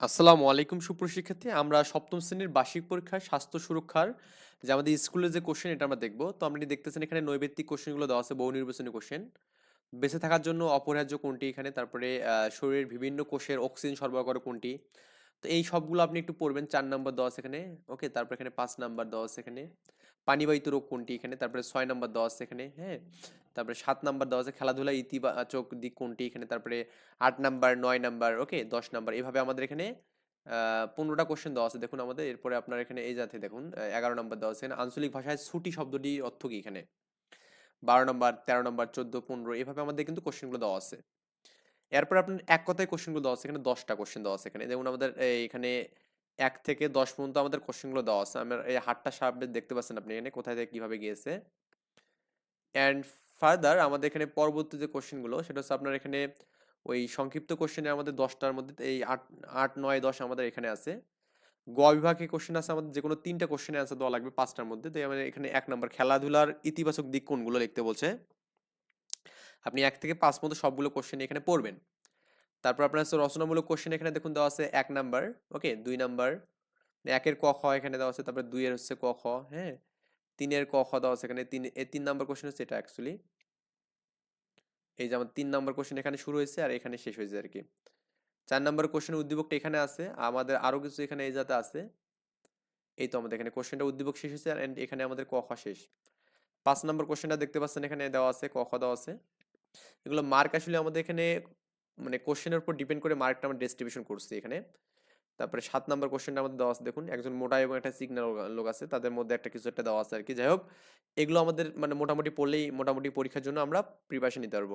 আসসালামু আলাইকুম সুপ্রশিক্ষার্থী আমরা সপ্তম শ্রেণির বার্ষিক পরীক্ষার স্বাস্থ্য সুরক্ষার যে আমাদের স্কুলের যে কোশ্চেন এটা আমরা দেখব। তো আপনি দেখতেছেন এখানে নৈবেত্তিক কোশ্চেনগুলো দেওয়া আছে, বহু নির্বাচনী কোশ্চেন বেঁচে থাকার জন্য অপরিহার্য কোনটি এখানে? তারপরে শরীরের বিভিন্ন কোষের অক্সিজেন সরবরাহ করে কোনটি? তো এই সবগুলো আপনি একটু পড়বেন, চার নাম্বার দেওয়া আছে এখানে ওকে তারপর এখানে পাঁচ নাম্বার দেওয়া আছে এখানে। পানিবাহিত রোগ কোনটি এখানে? তারপরে ছয় নম্বর আছে এখানে হ্যাঁ? তারপরে সাত নাম্বার দেওয়া আছে খেলাধুলা ইতিবাচক দিক কোনটি এখানে? তারপরে আট নাম্বার, নয় নাম্বার, ওকে, দশ নাম্বার, এভাবে আমাদের এখানে পনেরোটা কোশ্চেন দেওয়া আছে। দেখুন আমাদের, এরপরে আপনার এখানে এই জাতীয় দেখুন এগারো নম্বর দেওয়া আছে আঞ্চলিক ভাষায় ছুটি শব্দটির অর্থ কি এখানে? বারো নম্বর, তেরো নম্বর, চোদ্দ, পনেরো, এভাবে আমাদের কিন্তু কোশ্চেনগুলো দেওয়া আছে। এরপর আপনার এক কথায় কোশ্চেনগুলো দেওয়া আছে এখানে, দশটা কোশ্চেন দেওয়া আছে এখানে। যেমন আমাদের এখানে এক থেকে দশ পর্যন্ত আমাদের কোশ্চেনগুলো দেওয়া আছে। আমার এই হাটটা সামনে দেখতে পাচ্ছেন আপনি এখানে কোথায় থেকে কীভাবে গিয়েছে। অ্যান্ড ফার্দার আমাদের এখানে পরবর্তী যে কোশ্চেনগুলো, সেটা হচ্ছে আপনার এখানে ওই সংক্ষিপ্ত কোশ্চেনে আমাদের দশটার মধ্যে এই আট আট, নয়, দশ আমাদের এখানে আছে। গ বিভাগে কোশ্চেন আছে আমাদের যে কোনো তিনটা কোশ্চেনে অ্যান্সার দেওয়া লাগবে পাঁচটার মধ্যে। তো আমাদের এখানে এক নম্বর খেলাধুলার ইতিবাচক দিক কোনগুলো লিখতে বলছে। আপনি এক থেকে পাঁচ মতো সবগুলো কোশ্চেন এখানে পড়বেন। তারপর আপনার হচ্ছে রচনামূলক কোশ্চেন এখানে দেখুন দেওয়া আছে এক নাম্বার ওকে দুই নাম্বার একের ক, খ এখানে দেওয়া আছে, তারপরে দুইয়ের হচ্ছে ক, খ হ্যাঁ? তিনের ক, খ দেওয়া আছে এখানে, তিন এই তিন নাম্বার কোশ্চেন হচ্ছে এটা অ্যাকচুয়ালি এই যে আমার তিন নাম্বার কোশ্চেন এখানে শুরু হয়েছে আর এখানে শেষ হয়েছে আর কি। চার নাম্বার কোশ্চেন উদ্দীপকটা এখানে আছে, আমাদের আরও কিছু এখানে এই যাতে আছে। এই তো আমাদের এখানে কোশ্চেনটা উদ্দীপক শেষ হয়েছে এন্ড এখানে আমাদের ক, খ শেষ। পাঁচ নাম্বার কোশ্চেনটা দেখতে পাচ্ছেন এখানে দেওয়া আছে, ক, খ দেওয়া আছে। এগুলো মার্ক আসলে আমাদের এখানে মানে কোশ্চেনের উপর ডিপেন্ড করে মার্কটা আমরা ডিস্ট্রিবিউশন করছি এখানে। তারপরে সাত নাম্বার কোশ্চেনটা আমাদের দেওয়া আছে, দেখুন। একজন মোটা এবং একটা সিগনাল লোক আছে, তাদের মধ্যে একটা কিছু একটা দেওয়া আছে আর কি। যাই হোক, এগুলো আমাদের মানে মোটামুটি পড়লেই, মোটামুটি পরীক্ষার জন্য আমরা প্রিপারেশন নিতে পারব।